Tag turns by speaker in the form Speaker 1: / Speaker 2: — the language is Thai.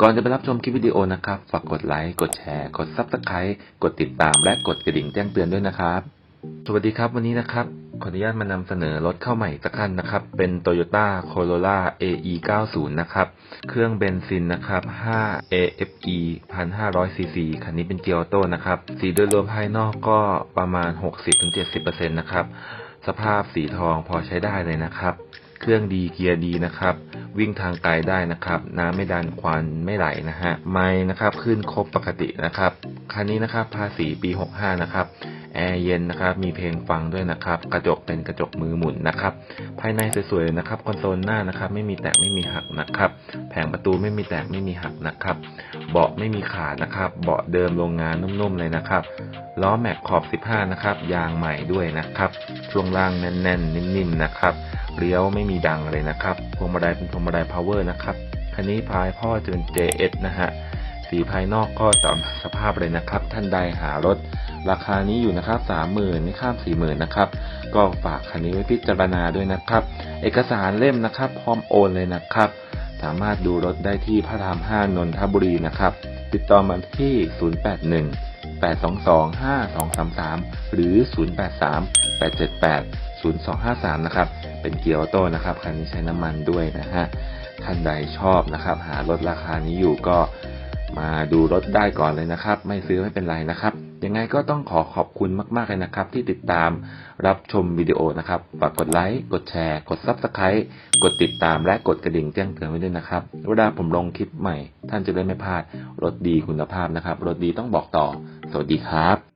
Speaker 1: ก่อนจะไปรับชมคลิปวิดีโอนะครับ ฝากกดไลค์ กดแชร์ กด Subscribe กดติดตาม และกดกระดิ่งแจ้งเตือนด้วยนะครับ สวัสดีครับวันนี้นะครับ ขออนุญาตมานำเสนอรถเข้าใหม่สักคันนะครับ เป็น Toyota Corolla AE 90 นะครับ เครื่องเบนซินนะครับ 5 AFE 1,500cc คันนี้เป็นเกียร์ออโต้นะครับ สีโดยรวมภายนอกก็ประมาณ 60-70%นะครับ สภาพสีทองพอใช้ได้เลยนะครับ เครื่องดีเกียร์ดีนะครับ วิ่งทางไกลได้นะครับ น้ำไม่ดันควันไม่ไหลนะฮะไม่นะครับขึ้นครบปกตินะครับคันนี้นะครับภาษีปี 65 นะครับแอร์เย็นนะครับ มีเพลงฟังด้วยนะครับ กระจกเป็นกระจกมือหมุนนะครับ ภายในสวยๆนะครับ คอนโซลหน้านะครับ ไม่มีแตกไม่มีหักนะครับ แผงประตูไม่มีแตกไม่มีหักนะครับ เบาะไม่มีขาดนะครับ เบาะเดิมโรงงานนุ่มๆเลยนะครับ ล้อแม็กขอบ 15 นะครับ ยางใหม่ด้วยนะครับ ช่วงล่างแน่นๆ นิ่มๆ นะครับ เลี้ยวไม่มีดังเลยนะครับพวงมาลัยเป็นพวงมาลัย power นะครับคันนี้พายพ่อจะเป็น JS นะฮะสีภายนอกก็ตามสภาพเลยนะครับ ท่านใดหารถ ราคานี้อยู่นะครับสามหมื่นไม่ข้ามสี่หมื่นนะครับ ก็ฝากคันนี้ไว้พิจารณาด้วยนะครับ เอกสารเล่มนะครับ พร้อมโอนเลยนะครับ สามารถดูรถได้ที่พระราม5นนทบุรีนะครับ ติดต่อมาที่ 081 822 5233 หรือ 083 878 0253 นะครับ เป็นเกียร์ออโต้นะครับคันนี้ใช้น้ำมันด้วยนะฮะท่านใดชอบนะครับ หารถราคานี้อยู่ก็มาดูรถได้ก่อนเลยนะครับ ไม่ซื้อไม่เป็นไรนะครับ ยังไงก็ต้องขอขอบคุณมากๆเลยนะครับ ที่ติดตามรับชมวิดีโอนะครับฝากกดไลค์กดแชร์ กด Subscribe กดติดตามและกดกระดิ่งแจ้งเตือนไว้ด้วยนะครับเวลาผมลงคลิปใหม่ ท่านจะได้ไม่พลาดรถดีคุณภาพนะครับรถดีต้องบอกต่อ สวัสดีครับ